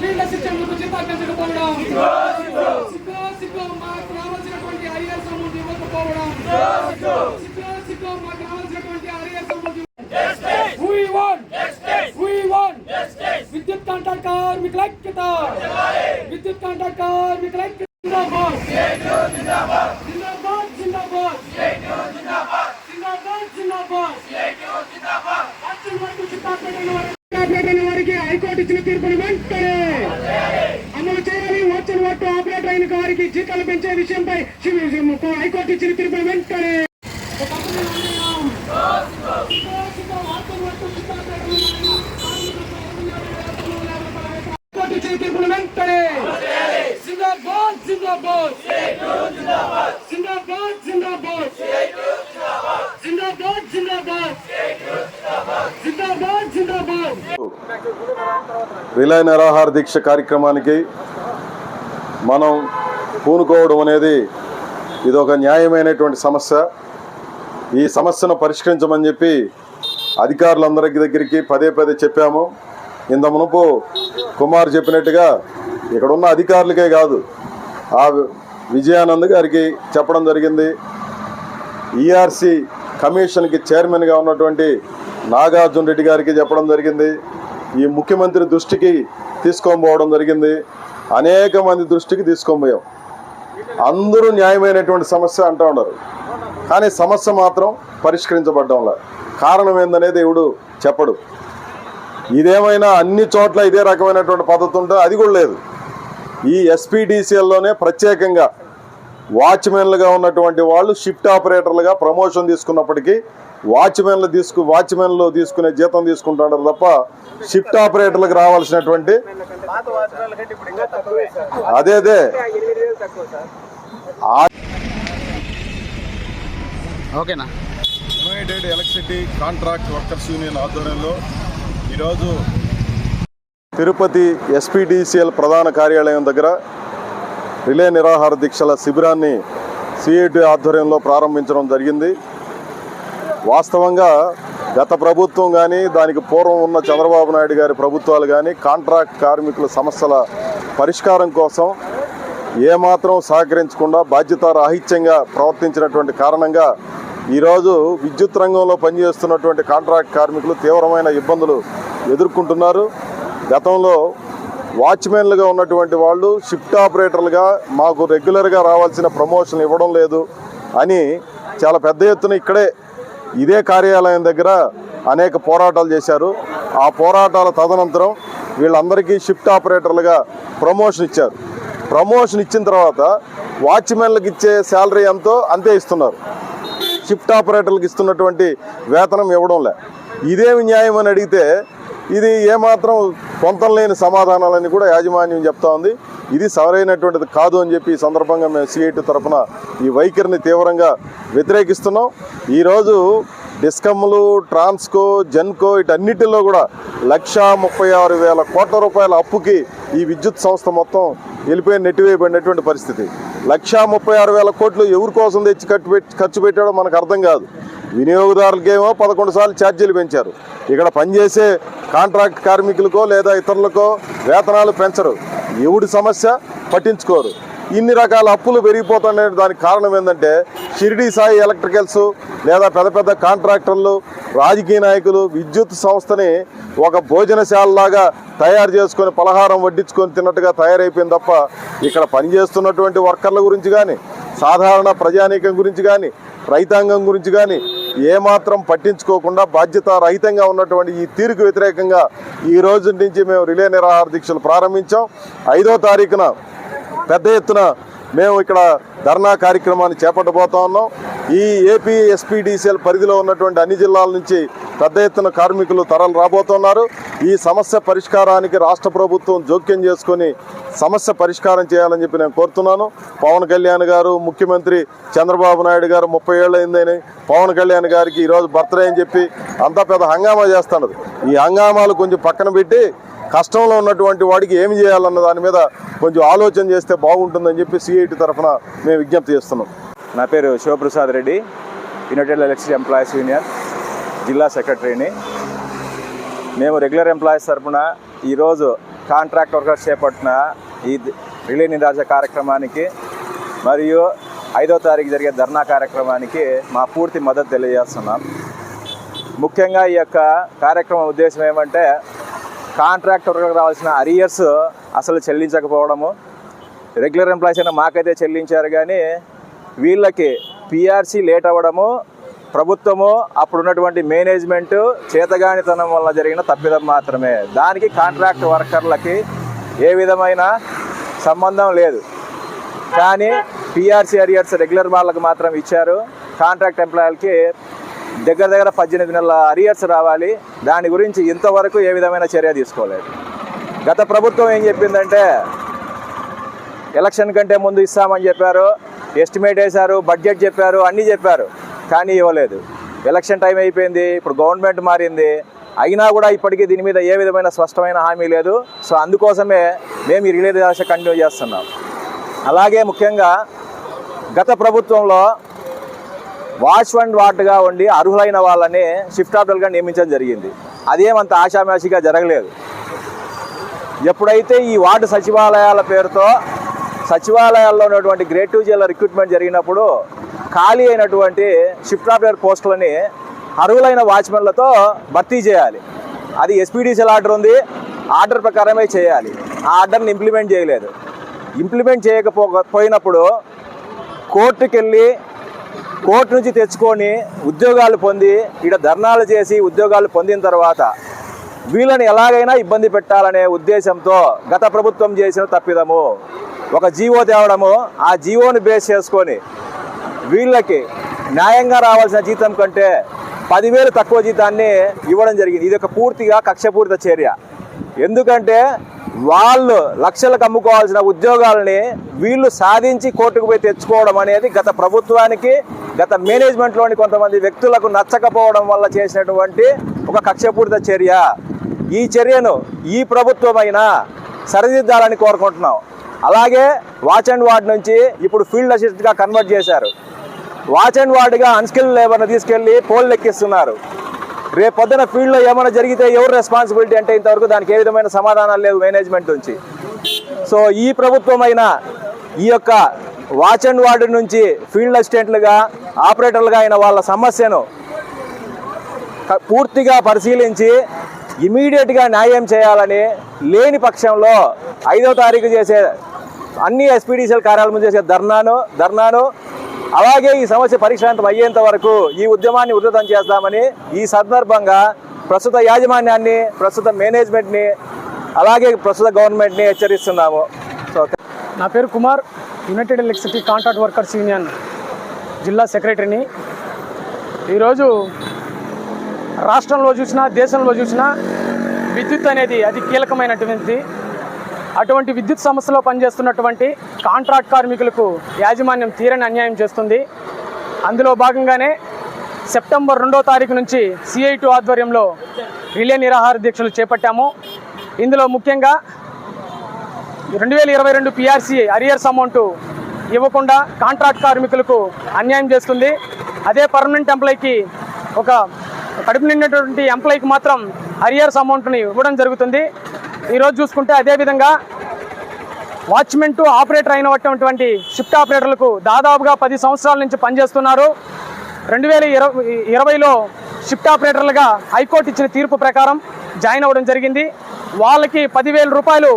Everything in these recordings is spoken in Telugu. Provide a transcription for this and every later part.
ఫీల్డ్ అసిస్టెంట్లకు జీతాలు పెంచకపోవడం సిగ్గు సిగ్గు మాకు రావాల్సినటువంటి ఐఎస్ అమౌంట్ ఇవ్వకపోవడం సిగ్గు సిగ్గు మాకు రావాల్సినటువంటి ఐఎస్ అమౌంట్ విద్యుత్ కాంట్రాక్ట్ కార్మికుల ఐక్యత. విద్యుత్ కాంట్రాక్ట్ కార్మికుల ఐక్యత జిందాబాద్ జిందాబాద్ జిందాబాద్ జిందాబాద్ జిందాబాద్ రాష్ట్రం వరకు చిత్తాపేటైన వారికి చిత్తాపేటైన వారికి హైకోర్టు ఇచ్చిన తీర్పును వెంటనే అమలు చేయాలి వచ్చని వట్టు ఆపరేటర్ అయిన జీతాలు పెంచే విషయంపై హైకోర్టు ఇచ్చిన తీర్పును వెంటనే హైకోర్టు ఇచ్చిన తీర్పును వెంటనే జిందాబాద్ జిందాబాద్. జిందాబాద్ జిందాబాద్. జిందాబాద్ జిందాబాద్. జిందాబాద్ జిందాబాద్. రిలే నిరాహార దీక్ష కార్యక్రమానికి మనం పూనుకోవడం అనేది ఇది ఒక న్యాయమైనటువంటి సమస్య. ఈ సమస్యను పరిష్కరించమని చెప్పి అధికారులందరి దగ్గరికి పదే పదే చెప్పాము. ఇంత మునుపు కుమార్ చెప్పినట్టుగా ఇక్కడున్న అధికారులకే కాదు ఆ విజయానంద్ గారికి చెప్పడం జరిగింది. ఈఆర్సి కమిషన్కి చైర్మన్గా ఉన్నటువంటి నాగార్జున రెడ్డి గారికి చెప్పడం జరిగింది. ఈ ముఖ్యమంత్రి దృష్టికి తీసుకొని పోవడం జరిగింది. అనేక మంది దృష్టికి తీసుకొని పోయాం. అందరూ న్యాయమైనటువంటి సమస్య అంటూ ఉన్నారు. కానీ సమస్య మాత్రం పరిష్కరించబడ్డంలా కారణం ఏందనేది దేవుడు చెప్పడు. ఇదేమైనా అన్ని చోట్ల ఇదే రకమైనటువంటి పద్ధతి ఉంటే అది కూడా లేదు. ఈ ఎస్పీడీసీఎల్లోనే ప్రత్యేకంగా వాచ్మెన్లుగా ఉన్నటువంటి వాళ్ళు షిఫ్ట్ ఆపరేటర్లుగా ప్రమోషన్ తీసుకున్నప్పటికీ వాచ్మెన్లు తీసుకు వాచ్మెన్లు తీసుకునే జీతం తీసుకుంటున్నారు తప్ప షిఫ్ట్ ఆపరేటర్లకు రావాల్సినటువంటి పాత వాసనాల కంటే ఇప్పుడు ఇంకా తక్కువే సార్ అదే అదే. ఎనిమిది వేలు తక్కువ సార్ ఆ ఓకేనా? United electricity contract workers union ఆధ్వర్యంలో ఈరోజు తిరుపతి ఎస్పీడీసీఎల్ ప్రధాన కార్యాలయం దగ్గర రిలే నిరాహార దీక్షల శిబిరాన్ని సిఐటి ఆధ్వర్యంలో ప్రారంభించడం జరిగింది. వాస్తవంగా గత ప్రభుత్వం కానీ దానికి పూర్వం ఉన్న చంద్రబాబు నాయుడు గారి ప్రభుత్వాలు కానీ కాంట్రాక్ట్ కార్మికుల సమస్యల పరిష్కారం కోసం ఏమాత్రం సహకరించకుండా బాధ్యతారాహిత్యంగా ప్రవర్తించినటువంటి కారణంగా ఈరోజు విద్యుత్ రంగంలో పనిచేస్తున్నటువంటి కాంట్రాక్ట్ కార్మికులు తీవ్రమైన ఇబ్బందులు ఎదుర్కొంటున్నారు. గతంలో వాచ్మెన్లుగా ఉన్నటువంటి వాళ్ళు షిఫ్ట్ ఆపరేటర్లుగా మాకు రెగ్యులర్గా రావాల్సిన ప్రమోషన్ ఇవ్వడం లేదు అని చాలా పెద్ద ఎత్తున ఇక్కడే ఇదే కార్యాలయం దగ్గర అనేక పోరాటాలు చేశారు. ఆ పోరాటాల తదనంతరం వీళ్ళందరికీ షిఫ్ట్ ఆపరేటర్లుగా ప్రమోషన్ ఇచ్చారు. ప్రమోషన్ ఇచ్చిన తర్వాత వాచ్మెన్లకు ఇచ్చే శాలరీ ఎంతో అంతే ఇస్తున్నారు. షిఫ్ట్ ఆపరేటర్లకు ఇస్తున్నటువంటి వేతనం ఇవ్వడం లే ఇదేమి న్యాయం అని అడిగితే ఇది ఏమాత్రం పొంతం లేని సమాధానాలని కూడా యాజమాన్యం చెప్తా ఉంది. ఇది సరైనటువంటిది కాదు అని చెప్పి ఈ సందర్భంగా మేము సిఐటి తరఫున ఈ వైఖరిని తీవ్రంగా వ్యతిరేకిస్తున్నాం. ఈరోజు డిస్కమ్లు ట్రాన్స్కో జెన్కో వీటన్నిటిలో కూడా లక్షా ముప్పై ఆరు వేల కోట్ల రూపాయల అప్పుకి ఈ విద్యుత్ సంస్థ మొత్తం వెళ్ళిపోయి నెట్టివేయబడినటువంటి పరిస్థితి. లక్షా ముప్పై ఆరు వేల కోట్లు ఎవరి కోసం తెచ్చి ఖర్చు పెట్టి ఖర్చు పెట్టాడో మనకు అర్థం కాదు. వినియోగదారులకేమో పదకొండు సార్లు ఛార్జీలు పెంచారు. ఇక్కడ పనిచేసే కాంట్రాక్ట్ కార్మికులకో లేదా ఇతరులకో వేతనాలు పెంచరు. ఎవడి సమస్య పట్టించుకోరు. ఇన్ని రకాల అప్పులు పెరిగిపోతుండే దానికి కారణం ఏంటంటే షిరిడి సాయి ఎలక్ట్రికల్స్ లేదా పెద్ద పెద్ద కాంట్రాక్టర్లు రాజకీయ నాయకులు విద్యుత్ సంస్థని ఒక భోజనశాలలాగా తయారు చేసుకొని పలహారం వడ్డించుకొని తిన్నట్టుగా తయారైపోయింది తప్ప ఇక్కడ పనిచేస్తున్నటువంటి వర్కర్ల గురించి కానీ సాధారణ ప్రజానీకం గురించి కానీ రైతాంగం గురించి కానీ ఏమాత్రం పట్టించుకోకుండా బాధ్యత రహితంగా ఉన్నటువంటి ఈ తీరుకు వ్యతిరేకంగా ఈ రోజు నుంచి మేము రిలే నిరాహార దీక్షలు ప్రారంభించాం. ఐదో తారీఖున పెద్ద ఎత్తున మేము ఇక్కడ ధర్నా కార్యక్రమాన్ని చేపట్టబోతా ఉన్నాం. ఈ ఏపీ ఎస్పీడీసీఎల్ పరిధిలో ఉన్నటువంటి అన్ని జిల్లాల నుంచి పెద్ద ఎత్తున కార్మికులు తరలు రాబోతున్నారు. ఈ సమస్య పరిష్కారానికి రాష్ట్ర ప్రభుత్వం జోక్యం చేసుకొని సమస్య పరిష్కారం చేయాలని చెప్పి నేను కోరుతున్నాను. పవన్ కళ్యాణ్ గారు ముఖ్యమంత్రి చంద్రబాబు నాయుడు గారు ముప్పై ఏళ్ళు అయిందని పవన్ కళ్యాణ్ గారికి ఈరోజు బర్త్డే అని చెప్పి అంతా పెద్ద హంగామా చేస్తున్నారు. ఈ హంగామాలు కొంచెం పక్కన పెట్టి కష్టంలో ఉన్నటువంటి వాడికి ఏమి చేయాలన్న దాని మీద కొంచెం ఆలోచన చేస్తే బాగుంటుందని చెప్పి సిఐటి తరఫున మేము విజ్ఞప్తి చేస్తున్నాం. నా పేరు Shivaprasad Reddy united electricity employees union జిల్లా సెక్రటరీని. మేము రెగ్యులర్ ఎంప్లాయీస్ తరఫున ఈరోజు కాంట్రాక్ట్ వర్కర్స్ చేపట్టిన ఈ రిలే నిరాశ కార్యక్రమానికి మరియు ఐదో తారీఖు జరిగే ధర్నా కార్యక్రమానికి మా పూర్తి మద్దతు తెలియజేస్తున్నాం. ముఖ్యంగా ఈ యొక్క కార్యక్రమం ఉద్దేశం ఏమంటే కాంట్రాక్ట్ వర్కర్కి రావాల్సిన అరియర్స్ అసలు చెల్లించకపోవడము. రెగ్యులర్ ఎంప్లాయీస్ అయినా మాకైతే చెల్లించారు కానీ వీళ్ళకి పిఆర్సీ లేట్ అవ్వడము ప్రభుత్వము అప్పుడు ఉన్నటువంటి మేనేజ్మెంట్ చేతగానితనం వల్ల జరిగిన తప్పిదం మాత్రమే. దానికి కాంట్రాక్ట్ వర్కర్లకి ఏ విధమైన సంబంధం లేదు. కానీ పిఆర్సీ అరియర్స్ రెగ్యులర్ వాళ్ళకి మాత్రం ఇచ్చారు. కాంట్రాక్ట్ ఎంప్లాయీలకి దగ్గర దగ్గర పద్దెనిమిది నెలల అరియర్స్ రావాలి. దాని గురించి ఇంతవరకు ఏ విధమైన చర్య తీసుకోలేదు. గత ప్రభుత్వం ఏం చెప్పిందంటే ఎలక్షన్ కంటే ముందు ఇస్తామని చెప్పారు. ఎస్టిమేట్ వేశారు బడ్జెట్ చెప్పారు అన్నీ చెప్పారు. కానీ ఇవ్వలేదు. ఎలక్షన్ టైం అయిపోయింది ఇప్పుడు గవర్నమెంట్ మారింది. అయినా కూడా ఇప్పటికీ దీని మీద ఏ విధమైన స్పష్టమైన హామీ లేదు. సో అందుకోసమే మేము ఈ రిలే దశ కంటిన్యూ చేస్తున్నాం. అలాగే ముఖ్యంగా గత ప్రభుత్వంలో వాచ్ అండ్ వార్డ్గా ఉండి అర్హులైన వాళ్ళని షిఫ్ట్ ఆఫ్టర్గా నియమించడం జరిగింది. అదేమంత ఆషామాషిగా జరగలేదు. ఎప్పుడైతే ఈ వార్డు సచివాలయాల పేరుతో సచివాలయాల్లో ఉన్నటువంటి గ్రేడ్ టూ జిల్లా రిక్రూట్మెంట్ జరిగినప్పుడు ఖాళీ అయినటువంటి షిఫ్ట్ ఆఫ్టర్ పోస్టులని అర్హులైన వాచ్మెన్లతో భర్తీ చేయాలి. అది ఎస్పీడీసీఎల్ ఆర్డర్ ఉంది ఆర్డర్ ప్రకారమే చేయాలి. ఆ ఆర్డర్ని ఇంప్లిమెంట్ చేయలేదు. ఇంప్లిమెంట్ చేయకపోయినప్పుడు కోర్టుకెళ్ళి కోర్టుకి వెళ్ళి కోర్టు నుంచి తెచ్చుకొని ఉద్యోగాలు పొంది ఇక్కడ ధర్నాలు చేసి ఉద్యోగాలు పొందిన తర్వాత వీళ్ళని ఎలాగైనా ఇబ్బంది పెట్టాలనే ఉద్దేశంతో గత ప్రభుత్వం చేసిన తప్పిదము. ఒక జీవో తేవడము ఆ జీవోని బేస్ చేసుకొని వీళ్ళకి న్యాయంగా రావాల్సిన జీతం కంటే పదివేలు తక్కువ జీతాన్ని ఇవ్వడం జరిగింది. ఇది ఒక పూర్తిగా కక్షపూరిత చర్య. ఎందుకంటే వాళ్ళు లక్షలకు అమ్ముకోవాల్సిన ఉద్యోగాలని వీళ్ళు సాధించి కోర్టుకు పోయి తెచ్చుకోవడం అనేది గత ప్రభుత్వానికి గత మేనేజ్మెంట్లోని కొంతమంది వ్యక్తులకు నచ్చకపోవడం వల్ల చేసినటువంటి ఒక కక్షపూరిత చర్య. ఈ చర్యను ఈ ప్రభుత్వమైనా సరిదిద్దాలని కోరుకుంటున్నాం. అలాగే వాచ్ అండ్ వార్డ్ నుంచి ఇప్పుడు ఫీల్డ్ అసిస్టెంట్గా కన్వర్ట్ చేశారు. వాచ్ అండ్ వార్డ్గా అన్స్కిల్ లేబర్ని తీసుకెళ్ళి పోల్ లెక్కిస్తున్నారు రేపు పొద్దున ఫీల్డ్లో ఏమైనా జరిగితే ఎవరు రెస్పాన్సిబిలిటీ అంటే ఇంతవరకు దానికి ఏ విధమైన సమాధానాలు లేవు మేనేజ్మెంట్ నుంచి. సో ఈ ప్రభుత్వమైన ఈ యొక్క వాచ్ అండ్ వార్డు నుంచి ఫీల్డ్ అసిస్టెంట్లుగా ఆపరేటర్లుగా అయిన వాళ్ళ సమస్యను పూర్తిగా పరిశీలించి ఇమీడియట్గా న్యాయం చేయాలని లేని పక్షంలో ఐదో తారీఖు చేసే అన్ని ఎస్పీడీసీఎల్ కార్యాలయం ముందు చేసే ధర్నాను ధర్నాను అలాగే ఈ సమస్య పరిష్కారం అయ్యేంత వరకు ఈ ఉద్యమాన్ని ఉధృతం చేస్తామని ఈ సందర్భంగా ప్రస్తుత యాజమాన్యాన్ని ప్రస్తుత మేనేజ్మెంట్ని అలాగే ప్రస్తుత గవర్నమెంట్ని హెచ్చరిస్తున్నాము. సో నా పేరు Kumar united electricity contract workers union జిల్లా సెక్రటరీని. ఈరోజు రాష్ట్రంలో చూసినా దేశంలో చూసినా విద్యుత్ అనేది అతి కీలకమైనటువంటిది. అటువంటి విద్యుత్ సంస్థలో పనిచేస్తున్నటువంటి కాంట్రాక్ట్ కార్మికులకు యాజమాన్యం తీరని అన్యాయం చేస్తుంది. అందులో భాగంగానే సెప్టెంబర్ రెండో తారీఖు నుంచి సిఐటి ఆధ్వర్యంలో రిలే నిరాహార దీక్షలు చేపట్టాము. ఇందులో ముఖ్యంగా రెండు వేల ఇరవై రెండు పిఆర్సీ అరియర్స్ అమౌంట్ ఇవ్వకుండా కాంట్రాక్ట్ కార్మికులకు అన్యాయం చేస్తుంది. అదే పర్మనెంట్ ఎంప్లాయీకి ఒక కడుపు నిండినటువంటి ఎంప్లాయీకి మాత్రం అరియర్స్ అమౌంట్ని ఇవ్వడం జరుగుతుంది. ఈరోజు చూసుకుంటే అదేవిధంగా వాచ్మెన్ టు ఆపరేటర్ అయినటువంటి షిఫ్ట్ ఆపరేటర్లకు దాదాపుగా పది సంవత్సరాల నుంచి పనిచేస్తున్నారు. రెండు వేల ఇరవై ఇరవైలో షిఫ్ట్ ఆపరేటర్లుగా హైకోర్టు ఇచ్చిన తీర్పు ప్రకారం జాయిన్ అవ్వడం జరిగింది. వాళ్ళకి పదివేల రూపాయలు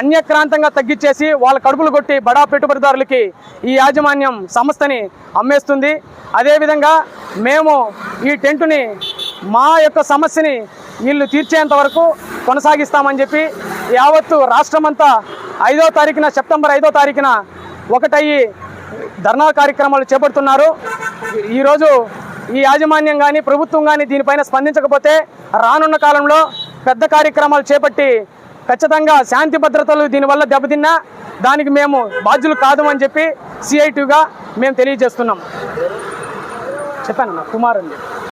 అన్యక్రాంతంగా తగ్గించేసి వాళ్ళ కడుపులు కొట్టి బడా పెట్టుబడిదారులకి ఈ యాజమాన్యం సంస్థని అమ్మేస్తుంది. అదేవిధంగా మేము ఈ టెంటుని మా యొక్క సమస్యని వీళ్ళు తీర్చేంత వరకు కొనసాగిస్తామని చెప్పి యావత్తు రాష్ట్రమంతా ఐదో తారీఖున సెప్టెంబర్ ఐదో తారీఖున ఒకటయ్యి ధర్నా కార్యక్రమాలు చేపడుతున్నారు. ఈరోజు ఈ యాజమాన్యం కానీ ప్రభుత్వం కానీ దీనిపైన స్పందించకపోతే రానున్న కాలంలో పెద్ద కార్యక్రమాలు చేపట్టి ఖచ్చితంగా శాంతి భద్రతలు దీనివల్ల దెబ్బతిన్నా దానికి మేము బాధ్యులు కాదు అని చెప్పి సిఐటిగా మేము తెలియజేస్తున్నాం. చెప్పాను కుమార్ అండి